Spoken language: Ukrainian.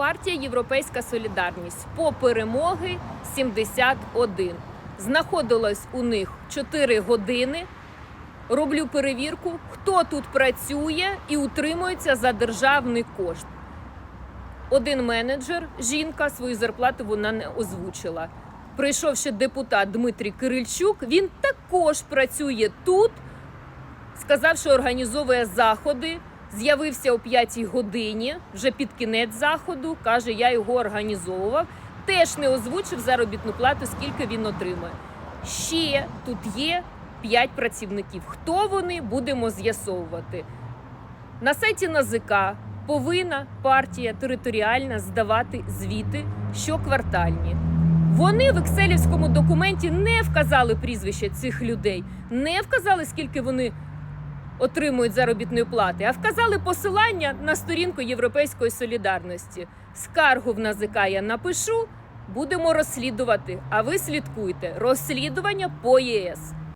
партія Європейська Солідарність по перемоги 71. Знаходилась у них 4 години. Роблю перевірку, хто тут працює і утримується за державний кошт. Один менеджер, жінка, свою зарплату вона не озвучила. Прийшов ще депутат Дмитрій Кирильчук. Він також працює тут. Сказав, що організовує заходи. З'явився о 5 годині, вже під кінець заходу. Каже, я його організовував. Теж не озвучив заробітну плату, скільки він отримує. Ще тут є 5 працівників. Хто вони, будемо з'ясовувати. На сайті НАЗК повинна партія територіальна здавати звіти щоквартальні. Вони в екселівському документі не вказали прізвище цих людей, не вказали, скільки вони отримують заробітної плати, а вказали посилання на сторінку Європейської солідарності. Скаргу в НАЗК я напишу, будемо розслідувати. А ви слідкуйте розслідування по ЄС.